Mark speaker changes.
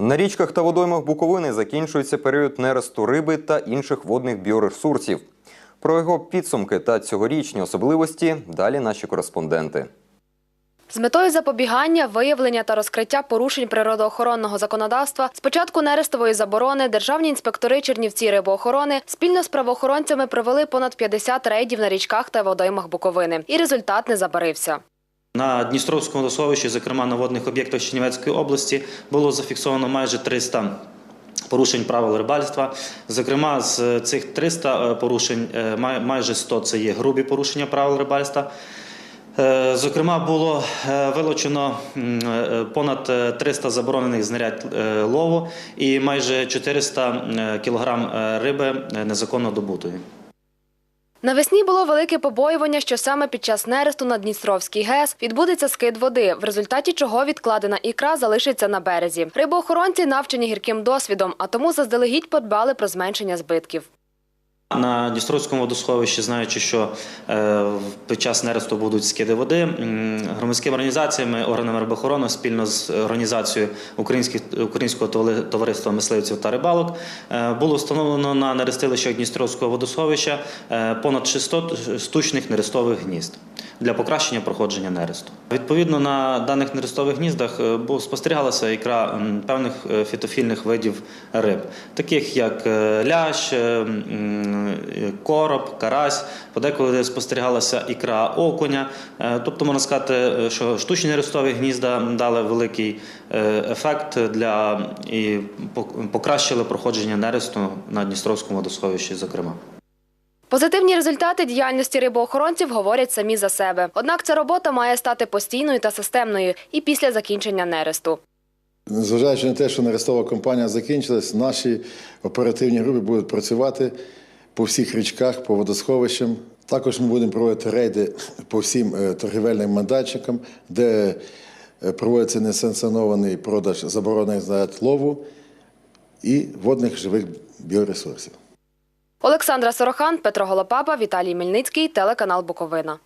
Speaker 1: На річках та водоймах Буковини закінчується період нересту риби та інших водних біоресурсів. Про його підсумки та цьогорічні особливості далі наші кореспонденти.
Speaker 2: З метою запобігання, виявлення та розкриття порушень природоохоронного законодавства з початку нерестової заборони державні інспектори Чернівці рибоохорони спільно з правоохоронцями провели понад 50 рейдів на річках та водоймах Буковини. І результат не забарився.
Speaker 3: На Дністровському водосховищі, зокрема на водних об'єктах Чернівецької області, було зафіксовано майже 300 порушень правил рибальства. Зокрема, з цих 300 порушень е, майже 100 – це є грубі порушення правил рибальства. Е, Зокрема, було е, вилучено е, понад е, 300 заборонених знарядь е, лову і майже 400 е, кілограм е, риби е, незаконно добутої.
Speaker 2: Навесні було велике побоювання, що саме під час нересту на Дністровський ГЕС відбудеться скид води, в результаті чого відкладена ікра залишиться на березі. Рибоохоронці навчені гірким досвідом, а тому заздалегідь подбали про зменшення збитків.
Speaker 3: На Дністровському водосховищі, знаючи, що е, під час нересту будуть скиди води, громадськими організаціями, органами рибохорони спільно з організацією Українського товари- товариства мисливців та рибалок е, було встановлено на нерестилищах Дністровського водосховища е, понад 600 штучних нерестових гнізд для покращення проходження нересту. Відповідно, на даних нерестових гніздах е, спостерігалася ікра певних е, фітофільних видів риб, таких як е, лящ, короб, карась, подекуди спостерігалася ікра окуня. Тобто можна сказати, що штучні нерестові гнізда дали великий ефект для і покращили проходження нересту на Дністровському водосховищі, зокрема.
Speaker 2: Позитивні результати діяльності рибоохоронців говорять самі за себе. Однак ця робота має стати постійною та системною і після закінчення нересту.
Speaker 4: Незважаючи на те, що нерестова кампанія закінчилась, наші оперативні групи будуть працювати по всіх річках, по водосховищам. Також ми будемо проводити рейди по всім е, торгівельним майданчикам, де е, проводиться несанкціонований продаж заборонених знарядь лову і водних живих біоресурсів.
Speaker 2: Олександра Сорохан, Петро Голопапа, Віталій Мельницький, телеканал Буковина.